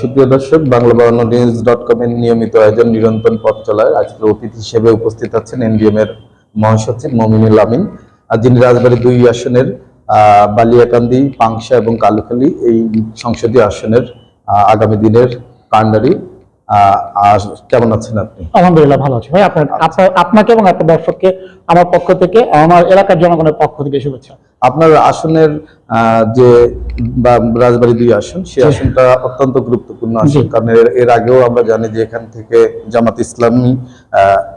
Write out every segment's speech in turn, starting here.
সুপ্রিয় দর্শক Bangla Bangla news dot com এর নিয়মিত আয়োজন নিরন্তর পথ চলায় আজকে অতিথি হিসেবে উপস্থিত আছেন এনডিএম এর মহাসচিব মমিনুল আমিন আর যিনি রাজবাড়ী দুই আসনের আহ, বালিয়াকান্দি পাংশা এবং কালুখালী এই সংসদীয় আসনের আগামী দিনের কাণ্ডারি। আহ, আর কেমন আছেন আপনি? আলহামদুলিল্লাহ ভালো আছি। ভাই আপনার আপনার আপনাকে এবং আপনার দর্শককে? আমার পক্ষ থেকে আমার এলাকার জনগণের পক্ষ থেকে শুভেচ্ছা। আপনার আসনের যে রাজবাড়ী দুই আসন সেই আসনটা অত্যন্ত গুরুত্বপূর্ণ আসন। কারণ এর- আগেও আমরা জানি যে এখান থেকে জামাত ইসলামী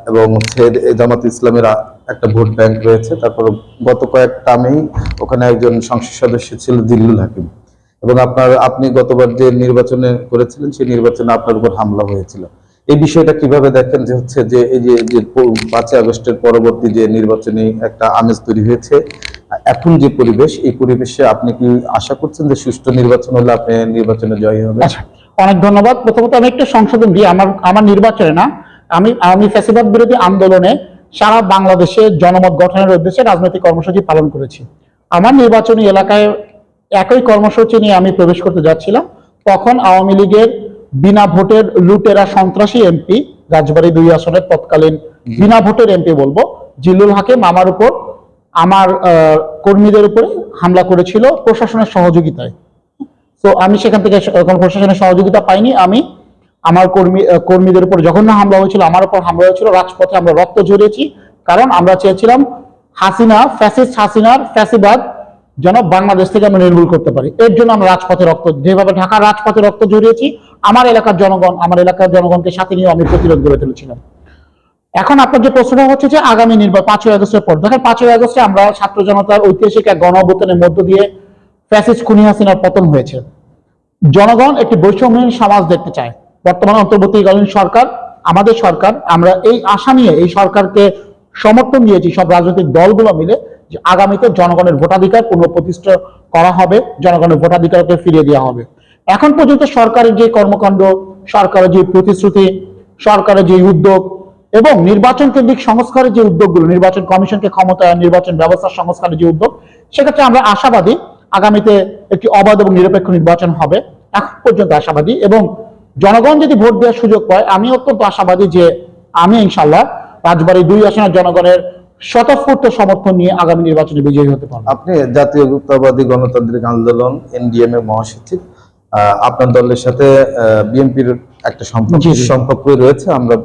এবং জামাত ইসলামের একটা ভোট ব্যাংক রয়েছে। তারপর গত কয়েক টার্মেই ওখানে একজন সংসদ সদস্য ছিল দিল্লুল হাকিম। এবং আপনার আপনি গতবার যে নির্বাচনে করেছিলেন সেই নির্বাচনে আপনার উপর হামলা হয়েছিল। এই বিষয়টা কীভাবে দেখেন যে হচ্ছে যে এই যে যে পাঁচই আগস্টের পরবর্তী যে নির্বাচনী একটা আমেজ তৈরি হয়েছে এখন যে পরিবেশ এই পরিবেশে আপনি কি আশা করছেন যে সুষ্ঠু নির্বাচন হলে আপনি নির্বাচনে জয়ী হবে আচ্ছা অনেক ধন্যবাদ। প্রথমত আমি একটু সংশোধন দিই আমার আমার নির্বাচনে না আমি আমি ফ্যাসিবাদ বিরোধী আন্দোলনে সারা বাংলাদেশে জনমত গঠনের উদ্দেশ্যে রাজনৈতিক কর্মসূচি পালন করেছি। আমার নির্বাচনী এলাকায় একই কর্মসূচি নিয়ে আমি প্রবেশ করতে যাচ্ছিলাম। তখন আওয়ামী লীগের বিনা ভোটের লুটেরা সন্ত্রাসী এমপি রাজবাড়ী দুই আসনের তৎকালীন বিনা ভোটের এমপি বলব জিল্লুল হাকিম আমার উপর আমার কর্মীদের উপরে হামলা করেছিল প্রশাসনের সহযোগিতায়। তো আমি সেখান থেকে প্রশাসনের সহযোগিতা পাইনি। আমি আমার কর্মী কর্মীদের উপর জঘন্য হামলা হয়েছিল, আমার উপর হামলা হয়েছিল, রাজপথে আমরা রক্ত ঝরিয়েছি। কারণ আমরা চেয়েছিলাম হাসিনা, ফ্যাসিস্ট হাসিনার ফ্যাসিবাদ যেন বাংলাদেশ থেকে আমরা নির্মূল করতে পারি। এর জন্য আমরা রাজপথে রক্ত, যেভাবে ঢাকার রাজপথে রক্ত ঝরিয়েছি, আমার এলাকার জনগণ, আমার এলাকার জনগণকে সাথে নিয়ে আমি প্রতিরোধ গড়ে তুলেছিলাম। এখন আপনার যে প্রশ্নটা হচ্ছে যে আগামী নির্বাচন, পাঁচই আগস্টের পর। দেখেন, পাঁচই আগস্টে আমরা ছাত্র জনতার ঐতিহাসিক এক গণ মধ্য দিয়ে ফ্যাসিস্ট খুনি হাসিনার পতন হয়েছে। জনগণ একটি বৈষম্যহীন সমাজ দেখতে চায়। বর্তমানে অন্তর্বর্তীকালীন সরকার, আমাদের সরকার, আমরা এই আশা নিয়ে এই সরকারকে সমর্থন দিয়েছি সব রাজনৈতিক দলগুলো মিলে যে আগামীতে জনগণের ভোটাধিকার পুনঃপ্রতিষ্ঠা করা হবে, জনগণের ভোটাধিকারকে ফিরিয়ে দেওয়া হবে। এখন পর্যন্ত সরকারের যে কর্মকাণ্ড, সরকারের যে প্রতিশ্রুতি, সরকারের যে উদ্যোগ এবং নির্বাচন কেন্দ্রিক সংস্কারের যে উদ্যোগগুলো নির্বাচন কমিশনকে ক্ষমতায়ন নির্বাচন ব্যবস্থা সংস্কারের যে উদ্যোগ সেক্ষেত্রে আমরা আশাবাদী আগামীতে একটি অবাধ এবং নিরপেক্ষ নির্বাচন হবে। এখন পর্যন্ত আশাবাদী এবং জনগণ যদি ভোট দেওয়ার সুযোগ পায় আমি অত্যন্ত আশাবাদী যে আমি ইনশাল্লাহ রাজবাড়ী দুই আসনের জনগণের স্বতঃস্ফূর্ত সমর্থন নিয়ে আগামী নির্বাচনে বিজয়ী হতে পারব। আপনি জাতীয়তাবাদী গণতান্ত্রিক আন্দোলন এনডিএম এর মহাসচিব আহ, আপনার দলের সাথে বিএনপির একটা সম্পর্ক জি। রয়েছে। আমরা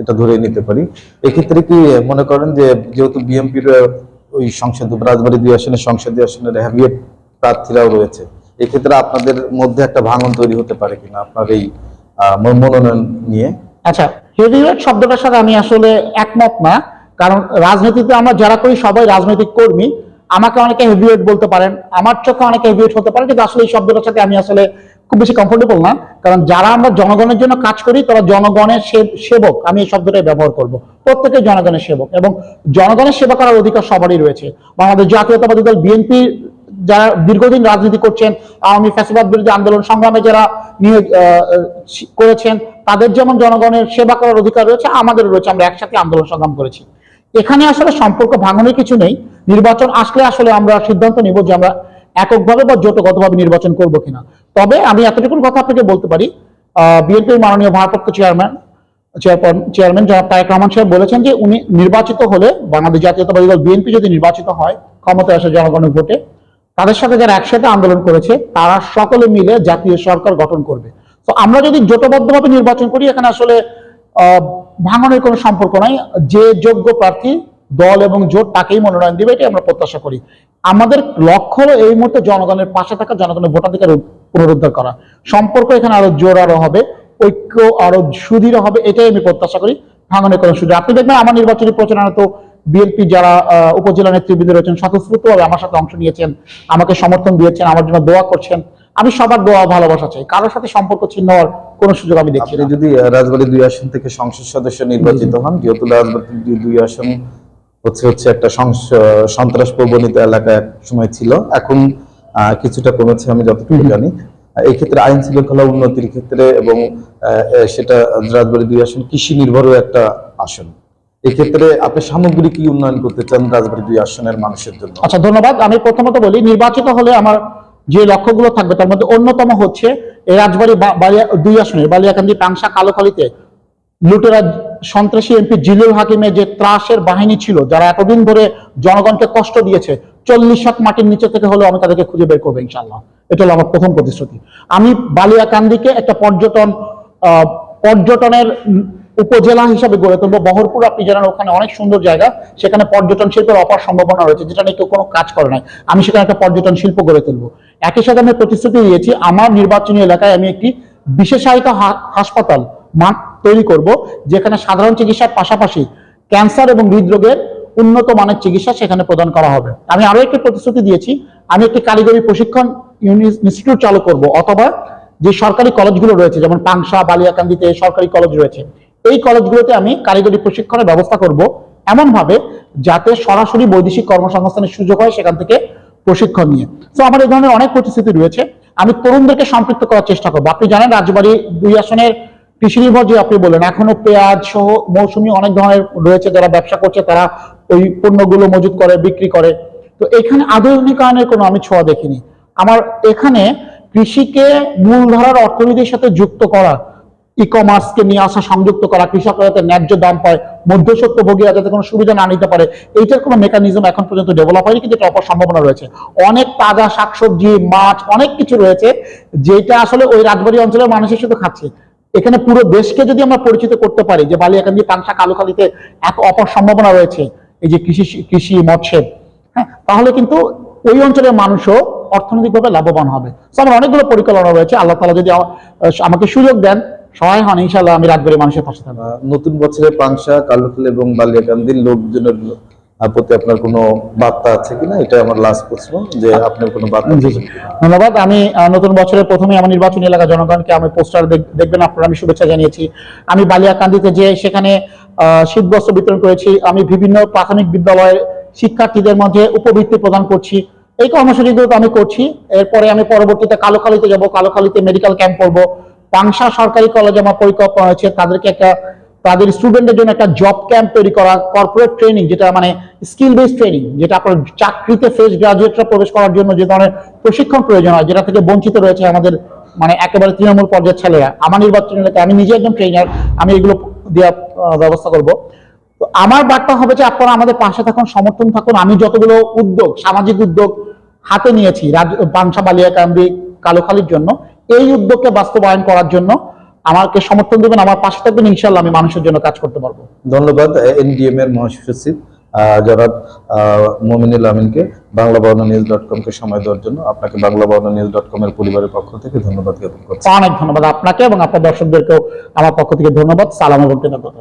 এটা ধরে নিতে পারি। এক্ষেত্রে কি মনে করেন যে, যেহেতু বিএনপির ওই সংসদ, রাজবাড়ী দুই আসনের সংসদীয় আসনের হ্যাভিয়েট প্রার্থীরাও রয়েছে, এক্ষেত্রে আপনাদের মধ্যে একটা ভাঙন তৈরি হতে পারে কিনা আপনার এই মনোনয়ন নিয়ে? আচ্ছা হেভিওয়েট শব্দটার সাথে আমি আসলে একমত না, কারণ রাজনীতিতে আমরা যারা করি সবাই রাজনৈতিক কর্মী, আমাকে অনেকে হেভিওয়েট বলতে পারেন, আমার চোখে অনেকে হেভিওয়েট হতে পারে, কিন্তু আসলে এই শব্দটার সাথে আমি আসলে খুব বেশি কমফোর্টেবল না। কারণ যারা আমরা জনগণের জন্য কাজ করি, তারা জনগণের সেবক। আমি এই শব্দটাই ব্যবহার করব। প্রত্যেকে জনগণের সেবক। এবং জনগণের সেবা করার অধিকার সবারই রয়েছে। বাংলাদেশ জাতীয়তাবাদী দল বিএনপি যারা দীর্ঘদিন রাজনীতি করছেন, আওয়ামী ফ্যাসিবাদ বিরোধী আন্দোলন সংগ্রামে যারা নিয়োগ করেছেন, তাদের যেমন জনগণের সেবা করার অধিকার রয়েছে আমাদের রয়েছে। আমরা একসাথে আন্দোলন সংগ্রাম করেছি। এখানে আসলে সম্পর্ক ভাঙনের কিছু নেই। নির্বাচন আসলে আসলে আমরা সিদ্ধান্ত নিব যে আমরা এককভাবে বা জোটগতভাবে নির্বাচন করব কিনা? তবে আমি এতটুকুন কথা আপনাকে বলতে পারি বিএনপির মাননীয় ভারপ্রাপ্ত চেয়ারম্যান চেয়ারম্যান জনাব তারেক রহমান সাহেব বলেছেন যে উনি নির্বাচিত হলে বাংলাদেশ জাতীয়তাবাদী দল বিএনপি যদি নির্বাচিত হয় ক্ষমতায় আসে জনগণের ভোটে তাদের সাথে যারা একসাথে আন্দোলন করেছে তারা সকলে মিলে জাতীয় সরকার গঠন করবে। তো আমরা যদি জোটবদ্ধভাবে নির্বাচন করি এখানে আসলে আহ, ভাঙনের কোনো সম্পর্ক নাই। যে যোগ্য প্রার্থী দল এবং জোট তাকেই মনোনয়ন দিবে এটাই আমরা প্রত্যাশা করি। আমাদের লক্ষ্য হলো এই মুহূর্তে জনগণের পাশে থাকা জনগণের ভোটাধিকার পুনরুদ্ধার করা। সম্পর্ক এখানে আরও জোরালো হবে ঐক্য আরও সুদৃঢ় হবে এটাই আমি প্রত্যাশা করি ভাঙনের কোনো সুযোগ। আপনি দেখবেন আমার নির্বাচনী প্রচারণা তো বিএনপি যারা উপজেলা নেতৃবৃন্দ রয়েছেন স্বতঃস্ফূর্তভাবে আমার সাথে অংশ নিয়েছেন আমাকে সমর্থন দিয়েছেন আমার জন্য দোয়া করছেন। আমি সবার দোয়া ভালোবাসা চাই। কারোর সাথে সম্পর্ক ছিন্ন হওয়ার কোনো সুযোগ আমি দেখছি যদি রাজবাড়ী দুই আসন থেকে সংসদ সদস্য নির্বাচিত হন যেহেতু রাজবাড়ী দুই আসন হচ্ছে হচ্ছে একটা সন্ত্রাস প্রবণিত এলাকা এক সময় ছিল। এখন কিছুটা কমেছে আমি যতটুকু জানি। এই ক্ষেত্রে আইন শৃঙ্খলা উন্নতির ক্ষেত্রে এবং সেটা রাজবাড়ী দুই আসন কৃষি নির্ভরও একটা আসন। এক্ষেত্রে আপনি সামগ্রিক কি উন্নয়ন করতে চান রাজবাড়ী দুই আসনের মানুষের জন্য? আচ্ছা ধন্যবাদ। আমি প্রথমত বলি নির্বাচিত হলে আমার যে লক্ষ্যগুলো থাকবে তার মধ্যে অন্যতম হচ্ছে এই রাজবাড়ী দুই আসনের বালিয়াকান্দি পাংশা কালোখালীতে লুটেরা সন্ত্রাসী এমপি জিলুল হাকিমের যে ত্রাসের বাহিনী ছিল, যারা এতদিন ধরে জনগণকে কষ্ট দিয়েছে, চল্লিশ শত মাটির নিচে থেকে হলেও আমি তাদেরকে খুঁজে বের করব ইনশাল্লাহ এটা হলো আমার প্রথম প্রতিশ্রুতি। আমি বালিয়াকান্দিকে একটা পর্যটন পর্যটনের উপজেলা হিসাবে গড়ে তুলবো। বহরপুর আপনি জানেন, ওখানে অনেক সুন্দর জায়গা। সেখানে পর্যটন শিল্পের অপার সম্ভাবনা রয়েছে, যেটা নিয়ে কেউ কোনো কাজ করে নাই। আমি সেখানে একটা পর্যটন শিল্প গড়ে তুলবো। একই সাথে আমি প্রতিশ্রুতি দিয়েছি, আমার নির্বাচনী এলাকায় আমি একটি বিশেষায়িত হাসপাতাল মাঠ তৈরি করব, যেখানে সাধারণ চিকিৎসার পাশাপাশি ক্যান্সার এবং হৃদরোগের উন্নত মানের চিকিৎসা সেখানে প্রদান করা হবে। আমি আরও একটি প্রতিশ্রুতি দিয়েছি, আমি একটি কারিগরি প্রশিক্ষণ ইনস্টিটিউট চালু করব, অথবা যে সরকারি কলেজগুলো রয়েছে, যেমন পাংশা, বালিয়াকান্দিতে সরকারি কলেজ রয়েছে, এই কলেজগুলোতে আমি কারিগরি প্রশিক্ষণের ব্যবস্থা করব এমন ভাবে যাতে সরাসরি বৈদেশিক কর্মসংস্থানের সুযোগ হয় সেখান থেকে প্রশিক্ষণ নিয়ে। তো আমার এই ধরনের অনেক প্রতিশ্রুতি রয়েছে, আমি তরুণদেরকে সম্পৃক্ত করার চেষ্টা করব। আপনি জানেন, রাজবাড়ি দুই আসনের কৃষি নির্ভর যে আপনি বললেন, এখনও পেঁয়াজ সহ মৌসুমী অনেক ধরনের রয়েছে যারা ব্যবসা করছে, তারা ওই পণ্যগুলো মজুত করে, বিক্রি করে। তো এখানে আধুনিকায়নের কোনো আমি ছোঁয়া দেখিনি। আমার এখানে কৃষিকে মূলধারার অর্থনীতির সাথে যুক্ত করা ই কমার্সকে নিয়ে আসা, সংযুক্ত করা কৃষকরা যাতে ন্যায্য দাম পায় মধ্যস্বত্ব ভোগীরা যাতে কোনো সুবিধা না নিতে পারে, এইটার কোনো মেকানিজম এখন পর্যন্ত ডেভেলপ হয়নি, কিন্তু এটা অপার সম্ভাবনা রয়েছে। অনেক তাজা শাকসবজি, মাছ, অনেক কিছু রয়েছে, যেটা আসলে ওই রাজবাড়ি অঞ্চলের মানুষের শুধু খাচ্ছে। এখানে পুরো দেশকে যদি আমরা পরিচিত করতে পারি, যে বালিয়াকান্দি পাংশা কালুখালীতে এক অপার সম্ভাবনা রয়েছে, এই যে কৃষি কৃষি মৎস্যের হ্যাঁ তাহলে কিন্তু ওই অঞ্চলের মানুষও অর্থনৈতিকভাবে লাভবান হবে। তো আমার অনেকগুলো পরিকল্পনা রয়েছে। আল্লাহ তালা যদি আমাকে সুযোগ দেন, সহায় হন ইনশাল্লাহ আমি রাজবাড়ি মানুষের পাশে থাকব। নতুন বছরে পাংশা কালুখালী এবং বালিয়াকান্দির লোকজনের প্রতি আপনার কোনো বার্তা আছে কিনা? এটা আমার লাস্ট প্রশ্ন যে আপনার কোনো বার্তা। ধন্যবাদ। আমি নতুন বছরের প্রথমে আমার নির্বাচনী এলাকা জনগণকে আমি পোস্টার দেখবেন আপনারা আমি শুভেচ্ছা জানিয়েছি। আমি বালিয়াকান্দিতে যে সেখানে শীতবস্ত্র বিতরণ করেছি আমি বিভিন্ন প্রাথমিক বিদ্যালয়ের শিক্ষার্থীদের মধ্যে উপবৃত্তি প্রদান করছি। এই কর্মসূচিগুলো আমি করছি। এরপরে আমি পরবর্তীতে কালোখালীতে যাব কালোখালীতে মেডিকেল ক্যাম্প করব। পাংশা সরকারি কলেজে আমার পরিকল্পনা হয়েছে তাদেরকে একটা তাদের স্টুডেন্টদের জন্য একটা জব ক্যাম্প তৈরি করা কর্পোরেট ট্রেনিং যেটা মানে স্কিল বেস ট্রেনিং যেটা আপনার চাকরিতে ফ্রেশ গ্রাজুয়েটরা প্রবেশ করার জন্য যে ধরনের প্রশিক্ষণ প্রয়োজন হয়, যেটা থেকে বঞ্চিত রয়েছে আমাদের মানে একেবারে তৃণমূল পর্যায়ের ছেলেরা। আমার নির্বাচন এলাকায় আমি নিজে একজন ট্রেনার আমি এগুলো দেওয়ার ব্যবস্থা করব। তো আমার বার্তা হবে যে আপনারা আমাদের পাশে থাকুন, সমর্থন থাকুন। আমি যতগুলো উদ্যোগ, সামাজিক উদ্যোগ হাতে নিয়েছি পাংশা বালিয়াকান্দি, কালোখালির জন্য, এই উদ্যোগকে বাস্তবায়ন করার জন্য আমাকে সমর্থন দেবেন আমার পাশে থাকবেন ইনশাল্লাহ আমি মানুষের জন্য কাজ করতে পারব। ধন্যবাদ এনডিএম এর মহাসচিব জনাব মমিনুল আমিনকে বাংলা বর্ণা নিউজ ডট কমকে সময় দেওয়ার জন্য আপনাকে বাংলা বর্ণা নিউজ ডট কম এর পরিবারের পক্ষ থেকে ধন্যবাদ জ্ঞাপন করছি। অনেক ধন্যবাদ আপনাকে এবং আপনার দর্শকদেরকেও আমার পক্ষ থেকে ধন্যবাদ। সালাম এবং কৃতজ্ঞতা।